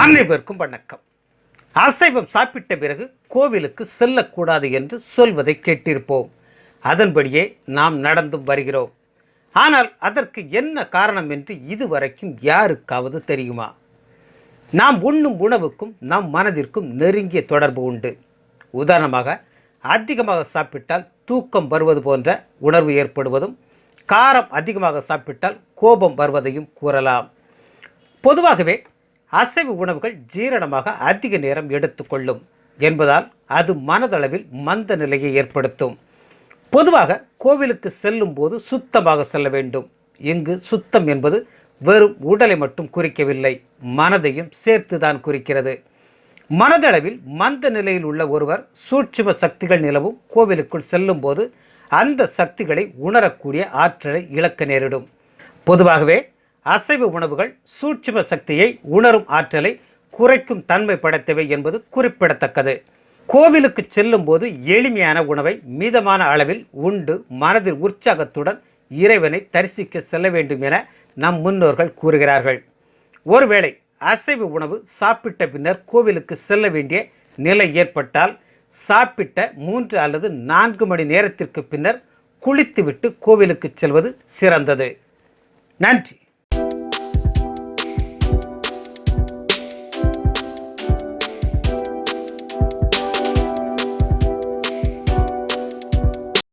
அனைவருக்கும் வணக்கம். அசைவம் சாப்பிட்ட பிறகு கோவிலுக்கு செல்லக்கூடாது என்று சொல்வதை கேட்டிருப்போம். அதன்படியே நாம் நடந்தும் வருகிறோம். ஆனால் அதற்கு என்ன காரணம் என்று இதுவரைக்கும் யாருக்காவது தெரியுமா? நாம் உண்ணும் உணவுக்கும் நம் மனதிற்கும் நெருங்கிய தொடர்பு உண்டு. உதாரணமாக அதிகமாக சாப்பிட்டால் தூக்கம் வருவது போன்ற உணர்வு ஏற்படுவதும் காரம் அதிகமாக சாப்பிட்டால் கோபம் வருவதையும் கூறலாம். பொதுவாகவே அசைவ உணவுகள் ஜீரணமாக அதிக நேரம் எடுத்துக்கொள்ளும் என்பதால் அது மனதளவில் மந்த நிலையை ஏற்படுத்தும். பொதுவாக கோவிலுக்கு செல்லும் போது சுத்தமாக செல்ல வேண்டும். இங்கு சுத்தம் என்பது வெறும் உடலை மட்டும் குறிக்கவில்லை மனதையும் சேர்த்துதான் குறிக்கிறது. மனதளவில் மந்த நிலையில் உள்ள ஒருவர் சூட்சும சக்திகள் நிலவும் கோவிலுக்குள் செல்லும் போது அந்த சக்திகளை உணரக்கூடிய ஆற்றலை இழக்க நேரிடும். பொதுவாகவே அசைவு உணவுகள் சூட்சும சக்தியை உணரும் ஆற்றலை குறைக்கும் தன்மை படைத்தவை என்பது குறிப்பிடத்தக்கது. கோவிலுக்கு செல்லும் போது எளிமையான உணவை மீதமான அளவில் உண்டு மனதில் உற்சாகத்துடன் இறைவனை தரிசிக்க செல்ல வேண்டும் என நம் முன்னோர்கள் கூறுகிறார்கள். ஒருவேளை அசைவு உணவு சாப்பிட்ட பின்னர் கோவிலுக்கு செல்ல வேண்டிய நிலை ஏற்பட்டால் சாப்பிட்ட மூன்று அல்லது நான்கு மணி நேரத்திற்கு பின்னர் குளித்துவிட்டு கோவிலுக்கு செல்வது சிறந்தது. நன்றி.